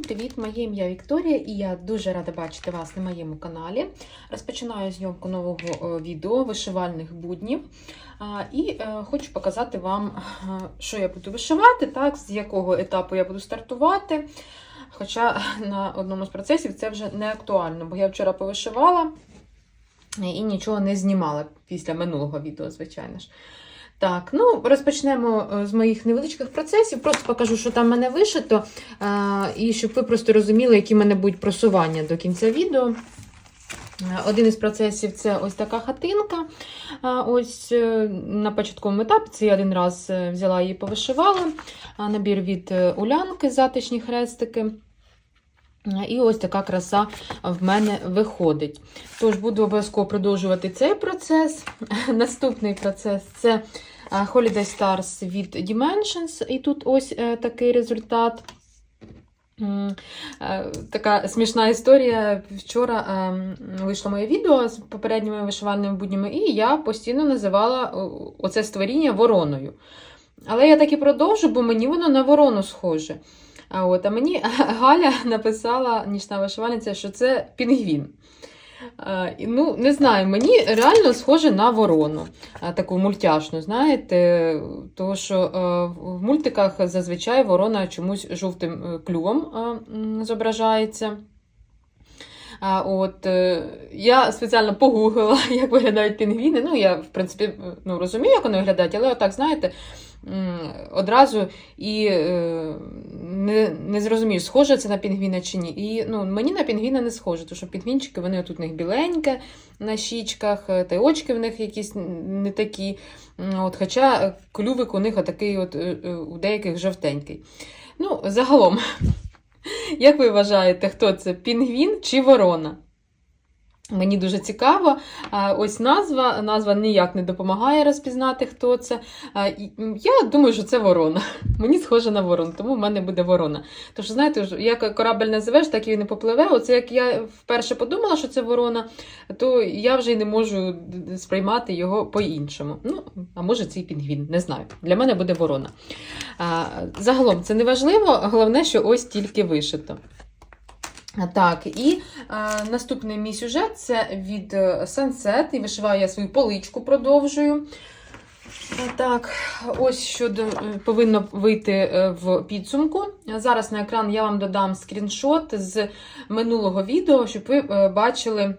Всім привіт! Моє ім'я Вікторія і я дуже рада бачити вас на моєму каналі. Розпочинаю зйомку нового е, відео вишивальних буднів. І е, хочу показати вам, е, що я буду вишивати, так, з якого етапу я буду стартувати. Хоча на одному з процесів це вже не актуально, бо я вчора повишивала і нічого не знімала після минулого відео, звичайно ж. Так, ну розпочнемо е, з моїх невеличких процесів. Просто покажу, що там в мене вишито, е, і щоб ви просто розуміли, які в мене будуть просування до кінця відео. Е, Один із процесів це ось така хатинка. Ось на початковому етапі це я один раз взяла її повишивала. Набір від улянки, затишні хрестики. І ось така краса в мене виходить. Тож буду обов'язково продовжувати цей процес. Наступний процес це Holiday Stars від Dimensions. І тут ось е, такий результат. Е, Така смішна історія. Вчора е, вийшло моє відео з попередніми вишивальними буднями, і я постійно називала оце створіння вороною. Але я так і продовжу, бо мені воно на ворону схоже. А от, а мені Галя написала, нічна вишивальниця, що це пінгвін. Е, ну, не знаю, мені реально схоже на ворону, е, таку мультяшну, знаєте, тому що е, в мультиках зазвичай ворона чомусь жовтим клювом зображається. От я спеціально погуглила, як виглядають пінгвіни. Ну, я, в принципі, ну, розумію, як вони виглядають, але отак, знаєте, одразу і е, не, не зрозумію, схоже це на пінгвіна чи ні. І ну, мені на пінгвіна не схоже, тому що пінгвінчики вони тут у них біленьке на щічках, е, та очки в них якісь не такі. От, хоча клювик у них отакий от, е, у деяких жовтенький. Ну, загалом. Як ви вважаєте, хто це? Пінгвін чи ворона? Мені дуже цікаво. Ось назва. Назва ніяк не допомагає розпізнати, хто це. М, Я думаю, що це ворона. Мені схоже на ворону, тому в мене буде ворона. Тож, знаєте, як корабель називеш, так і не попливе. Оце як я вперше подумала, що це ворона, то я вже й не можу сприймати його по-іншому. Ну, а може, це і пінгвін, не знаю. Для мене буде ворона. Загалом це не важливо, головне, що ось тільки вишито. Так, і е, наступний мій сюжет це від е, Sunset, і вишиваю я свою поличку, продовжую. Так, ось що е, повинно вийти е, в підсумку. Зараз на екран я вам додам скріншот з минулого відео, щоб ви е, бачили,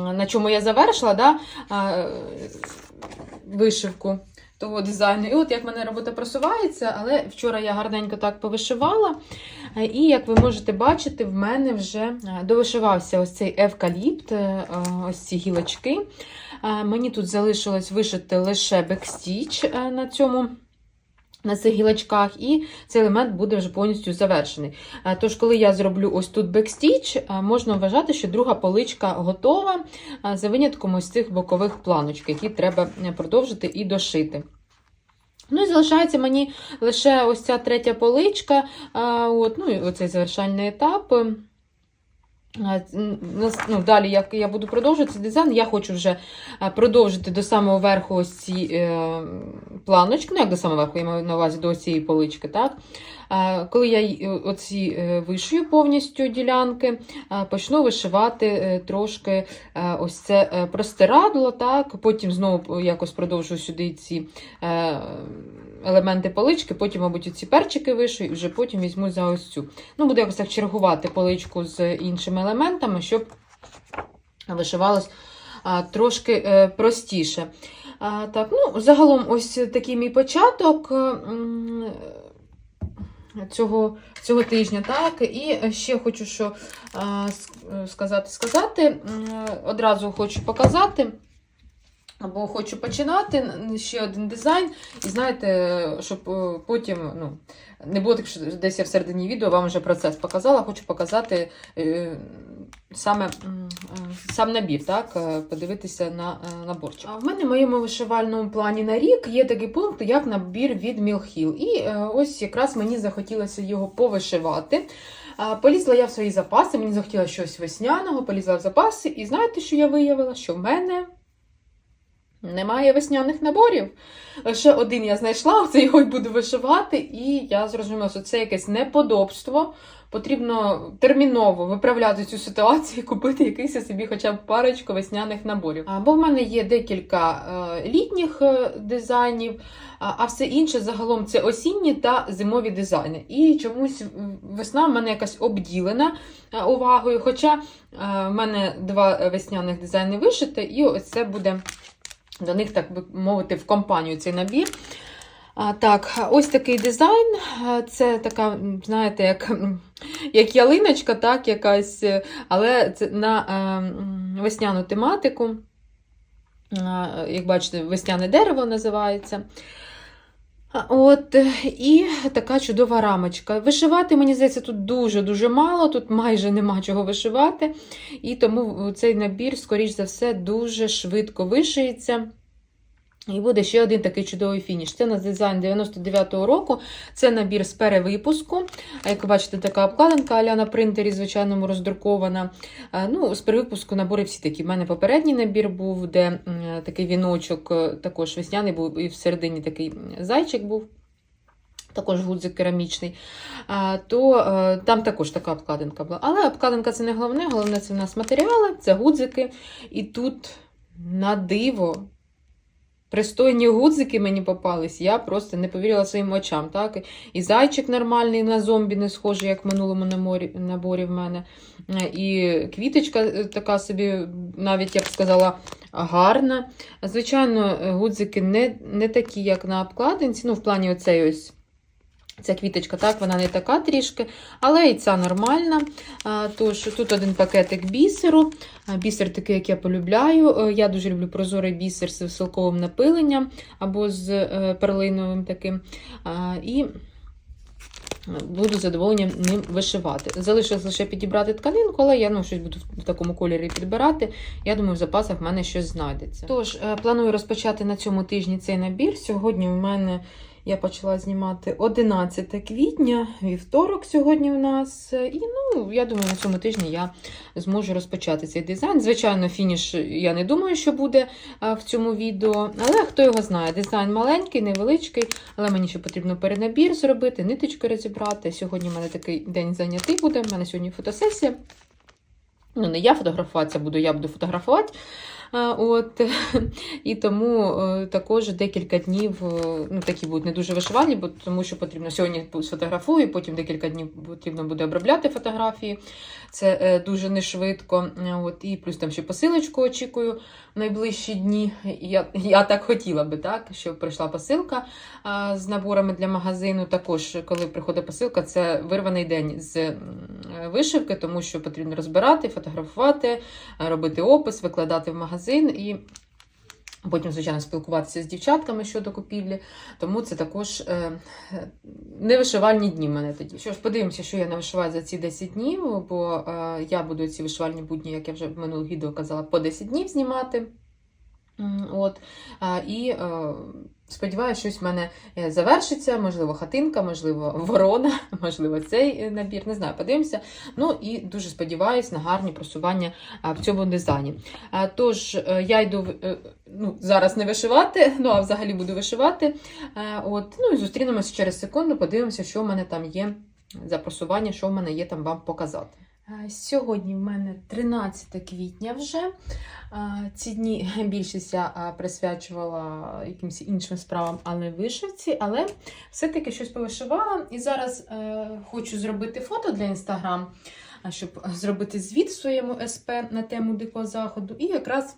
на чому я завершила да, е, вишивку того дизайну. І от як мене робота просувається, але вчора я гарненько так повишивала. Е, І як ви можете бачити, в мене вже е, довишивався ось цей евкаліпт, е, ось ці гілочки. Мені тут залишилось вишити лише бекстіч на цьому. На цих гілочках, і цей елемент буде вже повністю завершений. Е, Тож, коли я зроблю ось тут бекстіч, е, можна вважати, що друга поличка готова, е, за винятком ось цих бокових планочок, які треба продовжити і дошити. Ну і залишається мені лише ось ця третя поличка, от, ну і оцей завершальний етап. Ну, далі, як я буду продовжувати дизайн, я хочу вже продовжити до самого верху ось ці е, планочки, ну як до самого верху, я маю на увазі до цієї полички. Так? Коли я й- оці е, вишию повністю ділянки, почну вишивати е, трошки е, ось це е, простирадло, так? потім знову якось продовжую сюди ці е, елементи полички, потім, мабуть, ці перчики вишию, і вже потім візьму за ось цю. Ну, буду якось так чергувати поличку з іншими елементами, щоб вишивалось трошки е, простіше. Так, ну, загалом, ось такий мій початок. Е, Цього, цього тижня, так, і ще хочу що сказати, сказати. Одразу хочу показати, або хочу починати ще один дизайн. І знаєте, щоб е, потім ну, не було так, що десь я в середині відео вам вже процес показала, хочу показати е, саме е, сам набір, так, е, подивитися на е, наборчик. В мене в моєму вишивальному плані на рік є такий пункт, як набір від Мілхіл. І ось якраз мені захотілося його повишивати. Полізла я в свої запаси, мені захотілося щось весняного, полізла в запаси, і знаєте, що я виявила? Що в мене Немає весняних наборів. Лише один я знайшла, це його й буду вишивати, і я зрозуміла, що це якесь неподобство. Потрібно терміново виправляти цю ситуацію і купити якийсь собі хоча б парочку весняних наборів. Бо в мене є декілька е, літніх е, дизайнів, а все інше загалом це осінні та зимові дизайни. І чомусь весна в мене якась обділена е, увагою. Хоча в мене два весняних дизайни вишити, і ось це буде до них, так би мовити, в компанію цей набір. А, Так, ось такий дизайн. Це така, знаєте, як як ялиночка, так, якась, але це на а, весняну тематику. Як бачите, весняне дерево називається. От, І така чудова рамочка. Вишивати, мені здається, тут дуже-дуже мало, тут майже нема чого вишивати. І тому цей набір, скоріш за все, дуже швидко вишиється. І буде ще один такий чудовий фініш. Це на дизайн 99-го року. Це набір з перевипуску. Як ви бачите, така обкладинка аля на принтері, звичайному роздрукована. Ну, З перевипуску набори всі такі. У мене попередній набір був, де такий віночок, е, також весняний був, і всередині такий зайчик був. Також гудзик керамічний, то е, там також така обкладинка була. Але обкладинка це не головне, головне це в нас матеріали, це гудзики. І тут на диво пристойні гудзики мені попались, я просто не повірила своїм очам. Так? І зайчик нормальний на зомбі, не схожий, як в минулому наборі, в мене. І квіточка е, така собі, навіть я б сказала, гарна. Звичайно, гудзики не не такі, як на обкладинці. Ну, в плані оцей ось. Ця квіточка, так, вона не така трішки, але і ця нормальна. Тож, тут один пакетик бісеру. Бісер такий, як я полюбляю. Е, я дуже люблю прозорий бісер з висилковим напиленням або з е, перлиновим таким. І буду задоволенням ним вишивати. Залишилось лише підібрати тканинку, але я ну, щось буду в такому кольорі підбирати. Я думаю, в запасах в мене щось знайдеться. Тож, е, планую розпочати на цьому тижні цей набір. Сьогодні в мене. Я почала знімати 11 квітня, вівторок сьогодні в нас. І ну, я думаю, на цьому тижні я зможу розпочати цей дизайн. Звичайно, фініш я не думаю, що буде в цьому відео. Але хто його знає, дизайн маленький, невеличкий, але мені ще потрібно перенабір зробити, ниточки розібрати. Сьогодні в мене такий день зайнятий буде. У мене сьогодні фотосесія. Ну, не я фотографуватися буду, я буду фотографувати. От, І тому е, також декілька днів е, ну, такі будуть не дуже вишивальні, бо тому що потрібно сьогодні сфотографую, потім декілька днів потрібно буде обробляти фотографії. Це е, дуже не швидко. От, І плюс там ще посилочку очікую в найближчі дні. Я я так хотіла би, так, щоб прийшла посилка з наборами для магазину. Також, коли приходить посилка, це вирваний день з вишивки, тому що потрібно розбирати, фотографувати, робити опис, викладати в магазин. і Потім, звичайно, спілкуватися з дівчатками щодо купівлі, тому це також е, невишивальні дні в мене тоді. Що ж, подивимося, що я навишиваю за ці 10 днів, бо е, я буду ці вишивальні будні, як я вже в минулому відео казала, по 10 днів знімати. От, е, І е, сподіваюся, щось в мене е, завершиться, можливо, хатинка, можливо, ворона, можливо, цей е, набір, не знаю, подивимося. Ну і дуже сподіваюся на гарні просування в цьому дизайні. Тож, я йду ну, зараз не вишивати, ну а взагалі буду вишивати. От, Ну і зустрінемося через секунду, подивимося, що в мене там є за просування, що в мене є там вам показати. Сьогодні в мене 13 квітня вже. Ці дні більшість я присвячувала якимось іншим справам, а не вишивці, але все-таки щось повишивала. І зараз е, хочу зробити фото для інстаграм, щоб зробити звіт в своєму СП на тему дикого заходу. І якраз,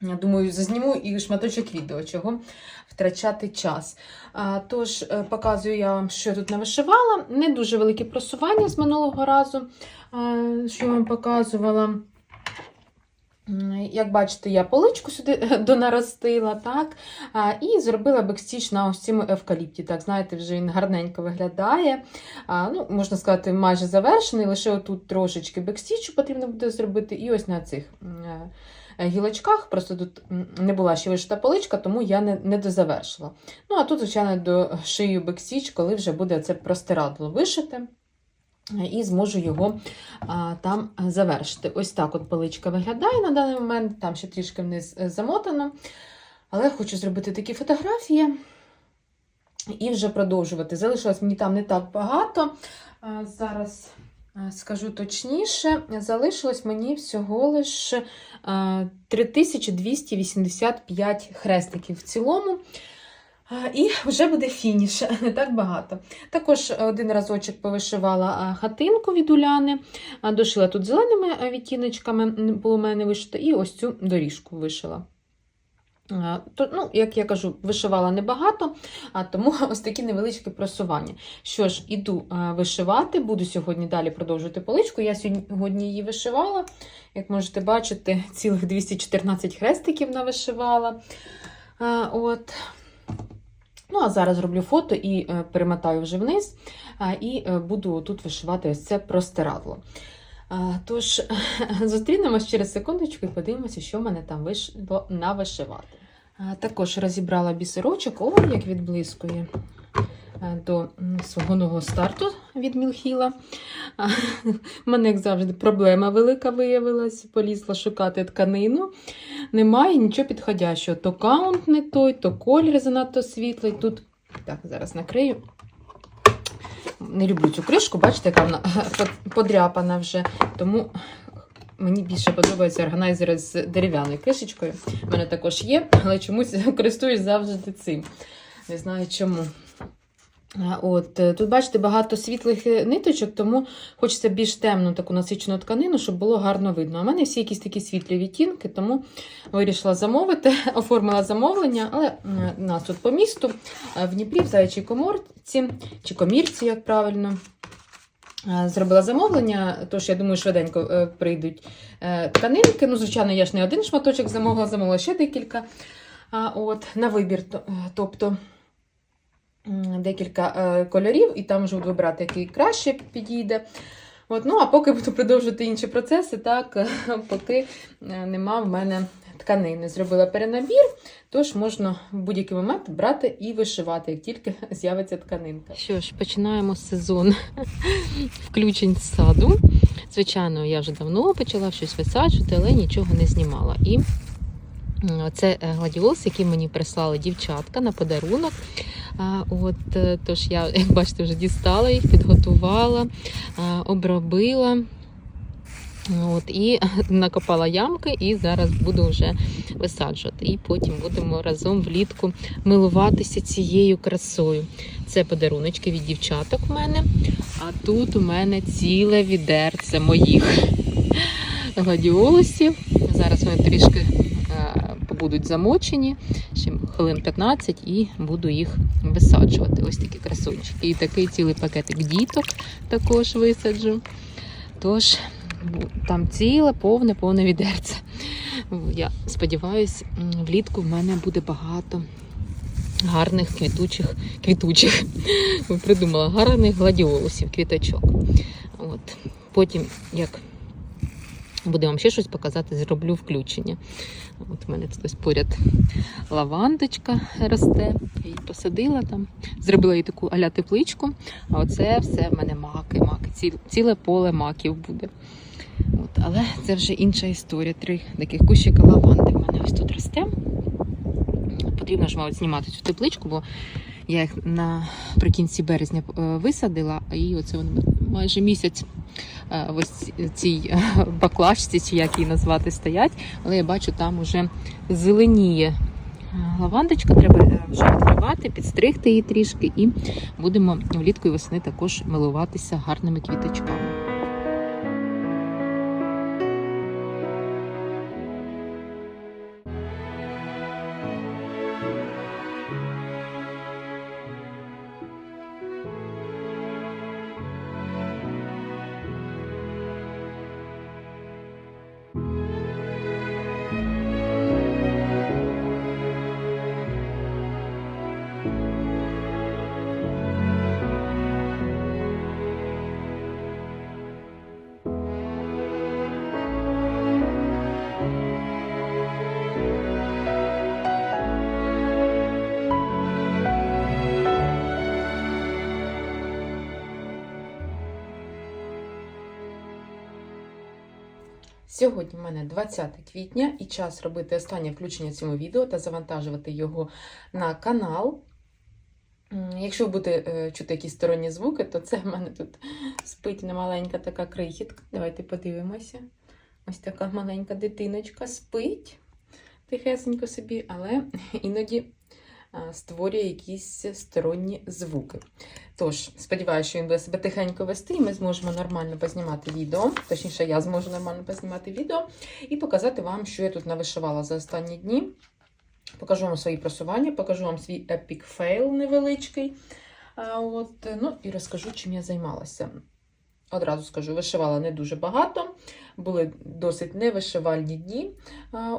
я думаю, зазніму і шматочок відео, чого втрачати час. Тож, е, показую я вам, що я тут навишивала. Не дуже велике просування з минулого разу, що я вам показувала. Як бачите, я поличку сюди донаростила, так? І зробила бекстіч на ось цьому евкаліпті. Так, знаєте, вже він гарненько виглядає. Ну, Можна сказати, майже завершений. Лише отут трошечки бекстічу потрібно буде зробити. І ось на цих е, гілочках. Просто тут не була ще вишита поличка, тому я не не дозавершила. Ну, а тут, звичайно, до шию бекстіч, коли вже буде це простирадло вишите і зможу його а, там завершити. Ось так от поличка виглядає на даний момент, там ще трішки вниз е, замотано. Але хочу зробити такі фотографії і вже продовжувати. Залишилось мені там не так багато. А, Зараз скажу точніше, залишилось мені всього лише 3285 хрестиків в цілому. І вже буде фініш, не так багато. Також один разочок повишивала хатинку від Уляни, дошила тут зеленими відтіночками, було у мене вишито, і ось цю доріжку вишила. То, ну, як я кажу, вишивала небагато, а тому ось такі невеличкі просування. Що ж, іду вишивати, буду сьогодні далі продовжувати поличку. Я сьогодні її вишивала. Як можете бачити, цілих 214 хрестиків навишивала. От. Ну, а зараз роблю фото і е, перемотаю вже вниз, і е, буду тут вишивати ось це простирадло. Тож, зустрінемось через секундочку і подивимося, що в мене там вийшло навишивати. Також розібрала бісерочок, о, як відблискує е, до свого нового старту від Мілхіла. У мене, як завжди, проблема велика виявилась. Полізла шукати тканину. Немає нічого підходящого. То каунт не той, то колір занадто світлий. Тут, так, зараз накрию. Не люблю цю кришку, бачите, яка вона подряпана вже. Тому мені більше подобаються органайзери з дерев'яною кришечкою. У мене також є, але чомусь користуюсь завжди цим. Не знаю чому. От, е, Тут, бачите, багато світлих е, ниточок, тому хочеться більш темну таку насичену тканину, щоб було гарно видно. А в мене всі якісь такі світлі відтінки, тому вирішила замовити, оформила замовлення, але нас тут по місту, е, в Дніпрі, в Заячій коморці, чи комірці, як правильно. Зробила замовлення, тож я думаю, швиденько прийдуть тканинки. Ну, звичайно, я ж не один шматочок замовила, замовила ще декілька. От, на вибір. Тобто декілька е, кольорів, і там вже буду вибрати, який краще підійде. От, ну, а поки буду продовжувати інші процеси, так, е, поки е, нема в мене тканини. Зробила перенабір, тож можна в будь-який момент брати і вишивати, як тільки з'явиться тканинка. Що ж, починаємо сезон включень саду. Звичайно, я вже давно почала щось висаджувати, але нічого не знімала. І це е, гладіолус, який мені прислали дівчатка на подарунок. От, е, тож я, як бачите, вже дістала їх, підготувала, обробила. От, і накопала ямки, і зараз буду вже висаджувати. І потім будемо разом влітку милуватися цією красою. Це подаруночки від дівчаток в мене. А тут у мене ціле відерце моїх гладіолусів. Зараз вони трішки побудуть замочені, ще хвилин 15, і буду їх висаджувати. Ось такі красунчики. І такий цілий пакетик діток також висаджу. Тож, там ціле, повне, повне відерце. Я сподіваюся, влітку в мене буде багато гарних квітучих, квітучих, придумала, гарних гладіолусів, квіточок. От. Потім, як буде вам ще щось показати, зроблю включення. От в мене тут поряд лавандочка росте. Я її посадила там, зробила їй таку аля тепличку. А оце все в мене маки, маки. Ці- Ціле поле маків буде. От, але це вже інша історія. Три таких кущика лаванди в мене ось тут росте. Потрібно ж, мабуть, знімати цю тепличку, бо я їх наприкінці березня е, висадила, і оце вони майже місяць ось цій е, баклажці, чи як її назвати, стоять. Але я бачу, там уже зеленіє е, лавандочка, треба е, вже відкривати, підстригти її трішки, і будемо влітку і весни також милуватися гарними квіточками. Сьогодні в мене 20 квітня і час робити останнє включення цьому відео та завантажувати його на канал. Якщо ви будете е, чути якісь сторонні звуки, то це в мене тут спить маленька така крихітка. Давайте подивимося. Ось така маленька дитиночка спить тихесенько собі, але іноді створює якісь сторонні звуки. Тож, сподіваюся, що він буде себе тихенько вести, і ми зможемо нормально познімати відео. Точніше, я зможу нормально познімати відео і показати вам, що я тут навишивала за останні дні. Покажу вам свої просування, покажу вам свій epic fail невеличкий. От, ну і розкажу, чим я займалася. Одразу скажу, вишивала не дуже багато, були досить невишивальні дні,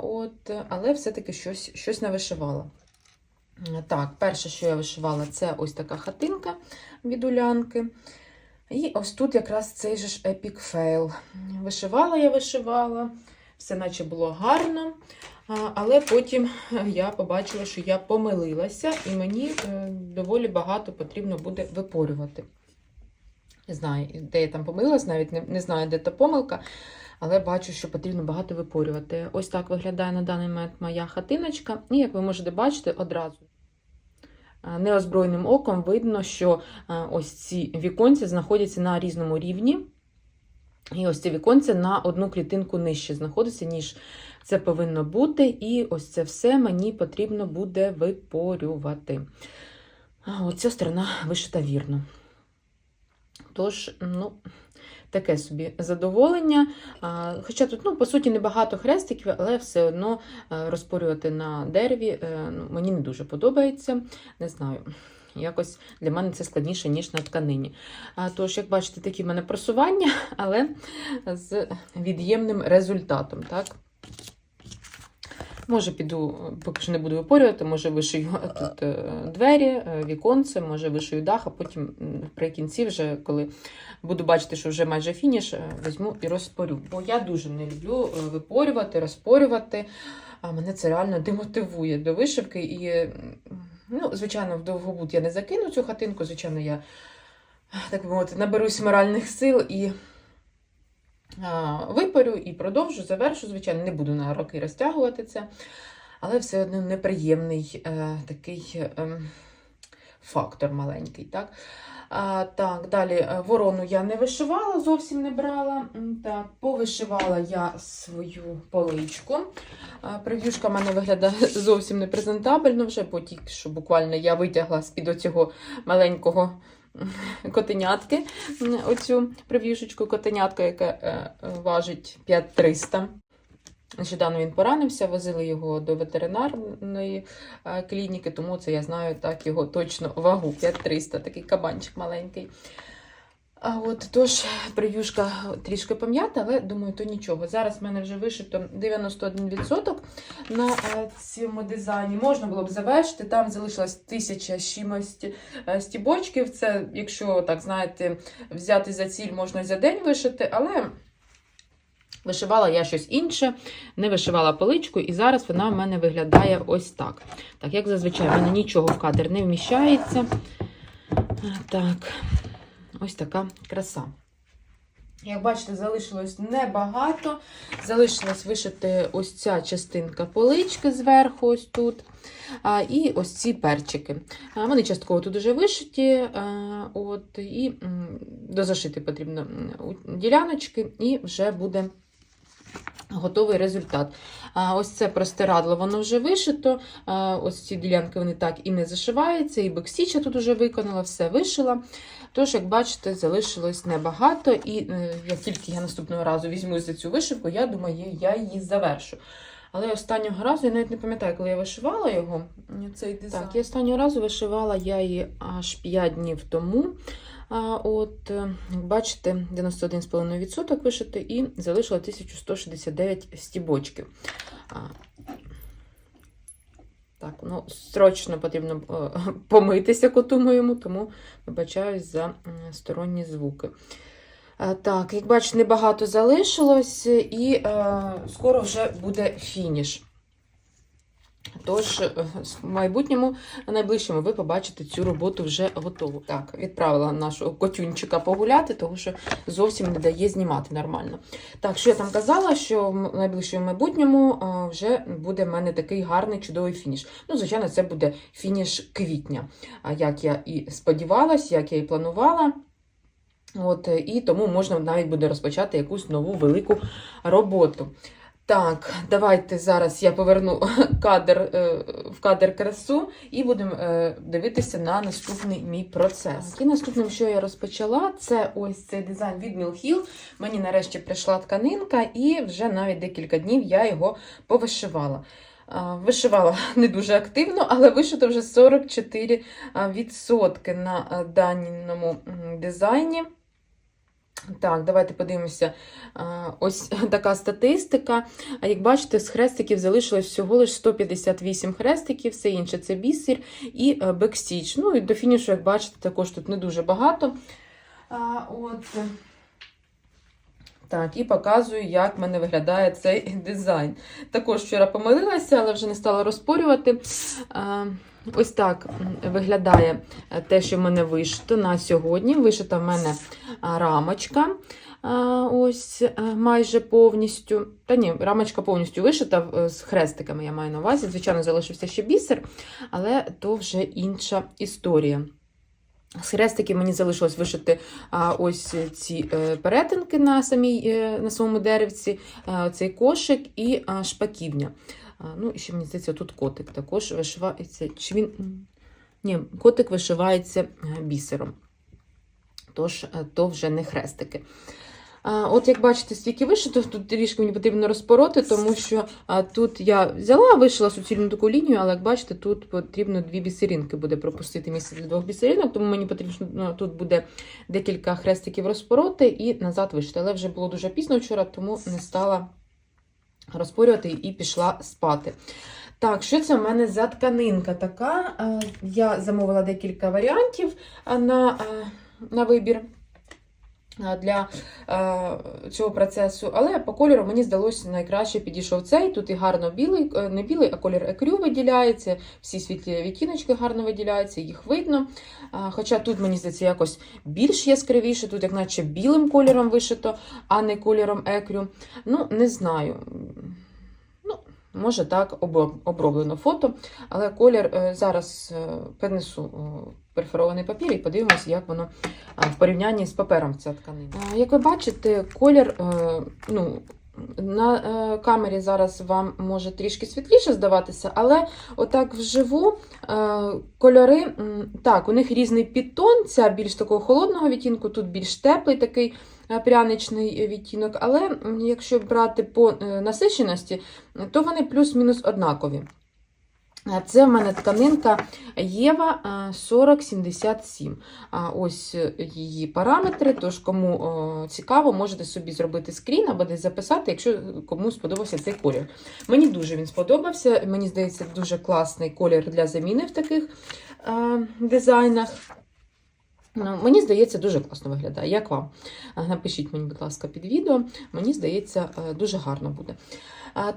от, але все-таки щось, щось навишивала. Так, перше, що я вишивала, це ось така хатинка від улянки. І ось тут якраз цей же ж epic fail. Вишивала я вишивала, все наче було гарно. Але потім я побачила, що я помилилася, і мені е, доволі багато потрібно буде випорювати. Не знаю, де я там помилилась, навіть не, не знаю, де та помилка, але бачу, що потрібно багато випорювати. Ось так виглядає на даний момент моя хатиночка. І як ви можете бачити, одразу неозброєним оком видно, що ось ці віконці знаходяться на різному рівні. І ось ці віконці на одну клітинку нижче знаходиться, ніж це повинно бути. І ось це все мені потрібно буде випорювати. Оця сторона вишита вірно. Тож, ну, таке собі задоволення. Хоча тут, ну, по суті, небагато хрестиків, але все одно е, розпорювати на дереві е, ну, мені не дуже подобається. Не знаю. Якось для мене це складніше, ніж на тканині. А, Тож, як бачите, такі в мене просування, але з від'ємним результатом. так? Може, піду, поки що не буду випорювати, може вишию тут е, двері, е, віконце, може вишию дах, а потім м, наприкінці, вже, коли буду бачити, що вже майже фініш, е, візьму і розпорю. Бо я дуже не люблю е, випорювати, розпорювати. А мене це реально демотивує до вишивки. І, ну, звичайно, в довгобуд я не закину цю хатинку, звичайно, я так би мовити, наберусь моральних сил і випарю і продовжу, завершу. Звичайно, не буду на роки розтягувати це, але все одно неприємний е, такий е, фактор маленький. Так? А, так, далі е, ворону я не вишивала, зовсім не брала. Так, повишивала я свою поличку. Прев'юшка в мене виглядає зовсім не презентабельно, вже бо тільки що буквально я витягла з-під оцього маленького котенятки оцю прев'юшечку котенятка, яка е, е, важить 5300. Нещодавно він поранився, возили його до ветеринарної е, клініки, тому це я знаю так його точно вагу 5300, такий кабанчик маленький. А от тож прев'юшка трішки пом'ята, але думаю, то нічого. Зараз в мене вже вишито 91% на е, цьому дизайні. Можна було б завершити. Там залишилось тисяча чимось е, стібочків. Це, якщо так знаєте, взяти за ціль, можна за день вишити, але. Вишивала я щось інше, не вишивала поличку, і зараз вона в мене виглядає ось так. Так, як зазвичай, в мене нічого в кадр не вміщається. Так, ось така краса. Як бачите, залишилось небагато. Залишилось вишити ось ця частинка полички зверху, ось тут. І ось ці перчики. Вони частково тут вже вишиті. От, І дозашити потрібно діляночки, і вже буде готовий результат. А, Ось це простирадло, воно вже вишито. А, Ось ці ділянки вони так і не зашиваються, і бексіча тут вже виконала, все вишила. Тож, як бачите, залишилось небагато, і е, як тільки я наступного разу візьму за цю вишивку, я думаю, я її завершу. Але останнього разу я навіть не пам'ятаю, коли я вишивала його. Цей дизайн. Так, я останнього разу вишивала я її аж 5 днів тому. От, е, як бачите, 91,5% вишити і залишила 1169 стібочків. Так, ну, срочно потрібно е, помитися коту моєму, тому вибачаюсь за сторонні звуки. Е, Так, як бачите, небагато залишилось, і е, скоро вже буде фініш. Тож, е, в майбутньому, найближчому, ви побачите цю роботу вже готову. Так, відправила нашого котюнчика погуляти, тому що зовсім не дає знімати нормально. Так, що я там казала, що в найближчому майбутньому е, вже буде в мене такий гарний чудовий фініш. Ну, звичайно, це буде фініш квітня, як я і сподівалась, як я і планувала. От, і тому можна навіть буде розпочати якусь нову велику роботу. Так, давайте зараз я поверну кадр е, в кадр красу і будемо е, дивитися на наступний мій процес. І наступним, що я розпочала, це ось цей дизайн від Hill. Мені нарешті прийшла тканинка, і вже навіть декілька днів я його повишивала. Вишивала не дуже активно, але вишито вже 44% на даному дизайні. Так, давайте подивимося. Ось така статистика. А Як бачите, з хрестиків залишилось всього лише 158 хрестиків, все інше це бісер і е, бекстіч. Ну і до фінішу, як бачите, також тут не дуже багато. От. Так, і показую, як в мене виглядає цей дизайн. Також вчора помилилася, але вже не стала розпорювати. Ось так виглядає е, те, що в мене вишито на сьогодні. Вишита в мене рамочка. Ось е, майже повністю. Та ні, рамочка повністю вишита е, з хрестиками, я маю на увазі. Звичайно, залишився ще бісер, але то вже інша історія. З хрестиків мені залишилось вишити ось ці перетинки на, самій, на самому деревці, цей кошик і шпаківня. Ну, і ще мені здається, тут котик також вишивається. Чи він... Ні, котик вишивається е, бісером. Тож, е, то вже не хрестики. От як бачите, стільки вишито, тут трішки мені потрібно розпороти, тому що тут я взяла, вишила суцільну таку лінію, але як бачите, тут потрібно дві бісеринки буде пропустити місце для двох бісеринок, тому мені потрібно ну, тут буде декілька хрестиків розпороти і назад вишити. Але вже було дуже пізно вчора, тому не стала розпорювати і пішла спати. Так, що це в мене за тканинка така? Е, Я замовила декілька варіантів е, на, е, на вибір для е, цього процесу, але по кольору мені здалося найкраще підійшов цей. Тут і гарно білий, е, не білий, а колір екрю виділяється, всі світлі відтіночки гарно виділяються, їх видно. Е, Хоча тут, мені здається, якось більш яскравіше, тут як наче білим кольором вишито, а не кольором екрю. Ну, не знаю. Може так оброблено фото, але колір е, зараз е, перенесу е, перфорований папір і подивимося, як воно в порівнянні з папером ця тканина. Як ви бачите, колір ну, на камері зараз вам може трішки світліше здаватися, але отак вживу кольори, так, у них різний підтон, ця більш такого холодного відтінку, тут більш теплий такий пряничний відтінок, але якщо брати по е, насиченості, то вони плюс-мінус однакові. Е, Це в мене тканинка Єва е, 4077. Ось е, її параметри. Тож, кому цікаво, можете собі зробити скрін або десь записати, якщо кому сподобався цей колір. Мені дуже він сподобався. Мені здається, дуже класний колір для заміни в таких е, дизайнах. Ну, Мені здається, дуже класно виглядає. Як вам? Напишіть мені, будь ласка, під відео. Мені здається, е, дуже гарно буде.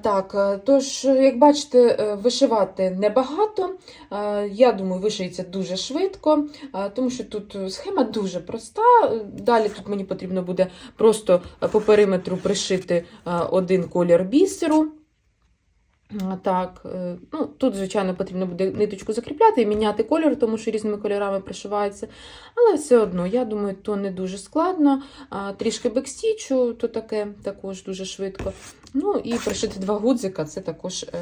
Так, е, тож, як бачите, е, вишивати небагато. Е, Я думаю, вишиється дуже швидко, е, тому що тут схема дуже проста. Е, Далі тут мені потрібно буде просто е, по периметру пришити е, один колір бісеру. Так, е, ну тут, звичайно, потрібно буде ниточку закріпляти і міняти кольор, тому що різними кольорами пришивається. Але все одно, я думаю, то не дуже складно. Трішки бекстічу, то таке також дуже швидко. Ну і пришити два гудзика це також е,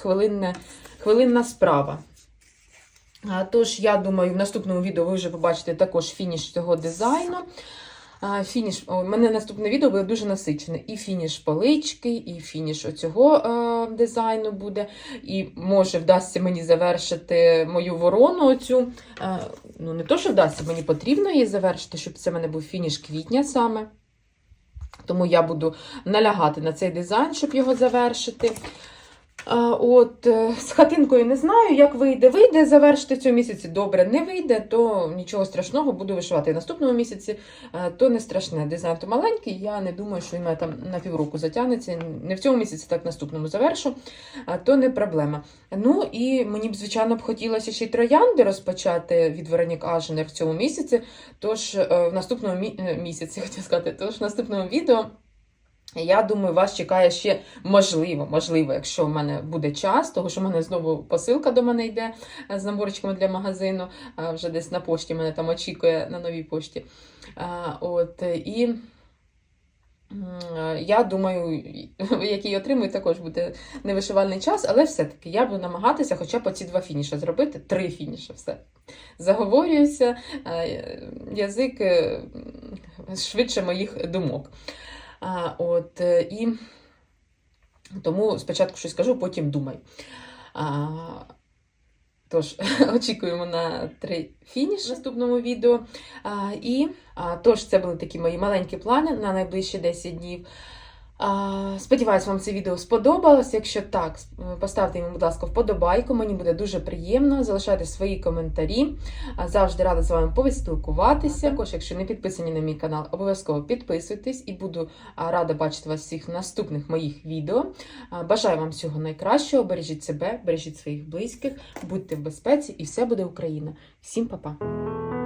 хвилинне, хвилинна справа. Тож, я думаю, в наступному відео ви вже побачите також фініш цього дизайну. Фініш, у мене наступне відео буде дуже насичене. І фініш полички, і фініш оцього е, дизайну буде. І може вдасться мені завершити мою ворону. Оцю. Е, ну, не то, що вдасться, мені потрібно її завершити, щоб це в мене був фініш квітня саме. Тому я буду налягати на цей дизайн, щоб його завершити. От е, з хатинкою не знаю, як вийде. Вийде завершити цього місяці добре. Не вийде, то нічого страшного буду вишивати. І наступному місяці е, то не страшне. Дизайн то маленький. Я не думаю, що він там на півроку затягнеться. Не в цьому місяці, так наступному завершу. То не проблема. Ну і мені б, звичайно, б хотілося ще й троянди розпочати від Веронік Аженер в цьому місяці. Тож е, в наступному мі- місяці, хотів сказати, тож в наступному відео. Я думаю, вас чекає ще можливо, можливо, якщо в мене буде час, тому що в мене знову посилка до мене йде е, з наборчиками для магазину. Вже десь на пошті мене там очікує на новій пошті. От, е, і е, я думаю, який отримую, також буде невишивальний час, але все-таки я буду намагатися хоча б оці два фініша зробити, три фініші, все. Заговорююся, е, язик е, швидше моїх думок. От, е, і тому спочатку щось кажу, потім думай. А, тож, очікуємо на три фініш в наступному відео. А, і а, тож, це були такі мої маленькі плани на найближчі 10 днів. Сподіваюсь, вам це відео сподобалось. Якщо так, поставте йому, будь ласка, вподобайку. Мені буде дуже приємно. Залишайте свої коментарі. Завжди рада з вами поспілкуватися. Також, якщо не підписані на мій канал, обов'язково підписуйтесь і буду рада бачити вас всіх в наступних моїх відео. Бажаю вам всього найкращого. Бережіть себе, бережіть своїх близьких, будьте в безпеці і все буде Україна. Всім па-па!